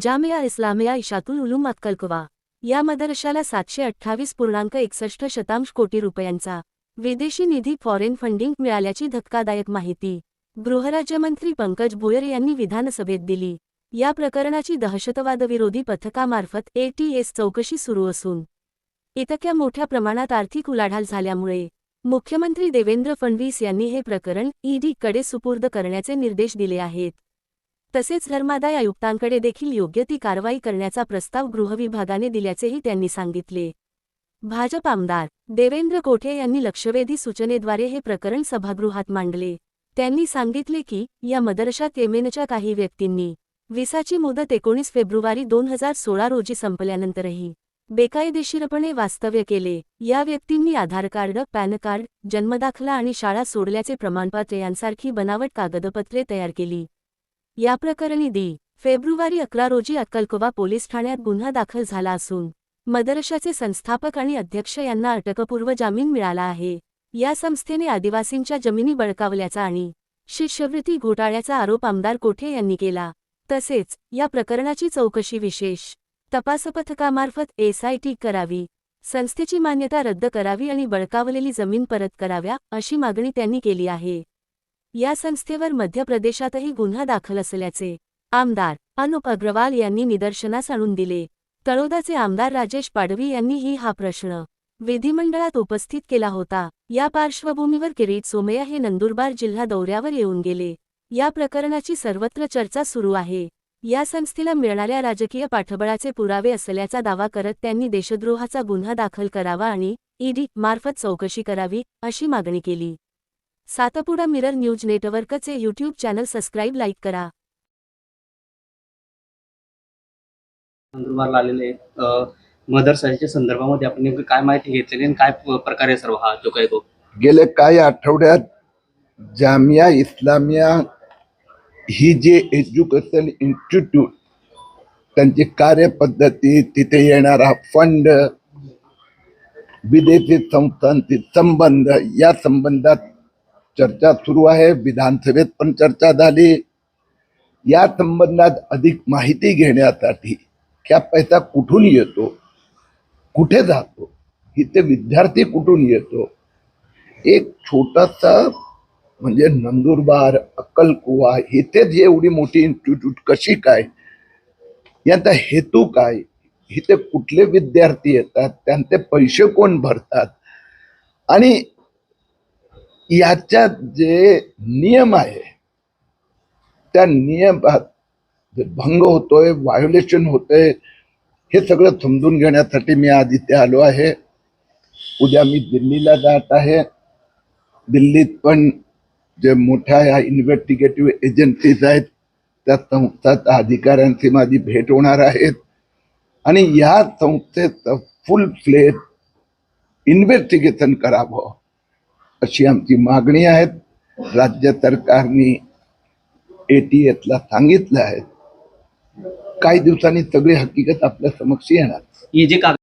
जामिया इस्लामिया इशातुल उलूम अक्कलकुवा या मदरशाला सातशे अठ्ठावीस पूर्णांक एकसष्ट शतांश कोटी रुपयांचा विदेशी निधी फॉरेन फंडिंग मिळाल्याची धक्कादायक माहिती गृहराज्यमंत्री पंकज भोयर यांनी विधानसभेत दिली. या प्रकरणाची दहशतवादविरोधी पथकामार्फत एटीएस चौकशी सुरू असून इतक्या मोठ्या प्रमाणात आर्थिक उलाढाल झाल्यामुळे मुख्यमंत्री देवेंद्र फडणवीस यांनी हे प्रकरण ईडीकडे सुपूर्द करण्याचे निर्देश दिले आहेत. तसेच धर्मादाय आयुक्तांकडे देखील योग्य ती कारवाई करण्याचा प्रस्ताव गृहविभागाने दिल्याचेही त्यांनी सांगितले. भाजप आमदार देवेंद्र कोठे यांनी लक्षवेधी सूचनेद्वारे हे प्रकरण सभागृहात मांडले. त्यांनी सांगितले की या मदरशात येमेनच्या काही व्यक्तींनी विसाची मुदत एकोणीस फेब्रुवारी दोन हजार सोळा रोजी संपल्यानंतरही बेकायदेशीरपणे वास्तव्य केले. या व्यक्तींनी आधार कार्ड पॅन कार्ड जन्मदाखला आणि शाळा सोडल्याचे प्रमाणपत्र यांसारखी बनावट कागदपत्रे तयार केली. या प्रकरणी दी फेब्रुवारी अकरा रोजी अक्कलकोवा पोलीस ठाण्यात गुन्हा दाखल झाला असून मदरशाचे संस्थापक आणि अध्यक्ष यांना अटकपूर्व जामीन मिळाला आहे. या संस्थेने आदिवासींच्या जमिनी बळकावल्याचा आणि शिष्यवृत्ती घोटाळ्याचा आरोप आमदार कोठे यांनी केला. तसेच या प्रकरणाची चौकशी विशेष तपासपथकामार्फत एसआयटी करावी संस्थेची मान्यता रद्द करावी आणि बळकावलेली जमीन परत कराव्या अशी मागणी त्यांनी केली आहे. या संस्थेवर मध्य प्रदेशातही गुन्हा दाखल असल्याचे आमदार अनुप अग्रवाल यांनी निदर्शनास आणून दिले. तळोदाचे आमदार राजेश पाडवी यांनीही हा प्रश्न विधिमंडळात उपस्थित केला होता. या पार्श्वभूमीवर किरीट सोमय्या हे नंदुरबार जिल्हा दौऱ्यावर येऊन गेले. या प्रकरणाची सर्वत्र चर्चा सुरू आहे. या संस्थेला मिळणाऱ्या राजकीय पाठबळाचे पुरावे असल्याचा दावा करत त्यांनी देशद्रोहाचा गुन्हा दाखल करावा आणि ईडी मार्फत चौकशी करावी अशी मागणी केली. सातपुडा मिरर न्यूज नेटवर्कचे यूट्यूब चॅनल सबस्क्राईब लाईक करा. नंदुरबारला आलेले मदरसाच्या संदर्भामध्ये आपण नेमकं काय माहिती घेतलेली आणि काय प- प्रकारे सर्व हा जो काही तो? गेले काही आठवड्यात जामिया इस्लामिया ही जे एज्युकेशन इन्स्टिट्यूट त्यांची कार्यपद्धती तिथे येणारा फंड विदेशी संस्थांचे संबंध या संबंधात चर्चा सुरू आहे विधानसभेत पण चर्चा झाली. या संबंधात अधिक माहिती घेण्यासाठी क्या पैसा कुठून येतो कुठे जातो इथे विद्यार्थी कुठून येतो एक छोटासा म्हणजे नंदुरबार अक्कलकुवा इथेच एवढी मोठी इन्स्टिट्यूट कशी काय याचा हेतू काय इथे कुठले विद्यार्थी येतात त्यांचे पैसे कोण भरतात आणि याच्यात जे नियम आहे त्या नियमात भंग होतोय व्हायोलेशन होतंय हे सगळं समजून घेण्यासाठी मी आज इथे आलो आहे. उद्या मी दिल्लीला जात आहे. दिल्लीत पण जे मोठ्या या इन्व्हेस्टिगेटिव्ह एजन्सीज आहेत त्या संस्थाच्या अधिकाऱ्यांची माझी भेट होणार आहेत. आणि या संस्थेचं फुल फ्लेज इन्व्हेस्टिगेशन करावं. अशी आमची मागणी आहेत. राज्य सरकारने ए टी एसला सांगितलं आहे. काही दिवसांनी सगळी हकीकत आपल्या समक्ष येणार. हे जे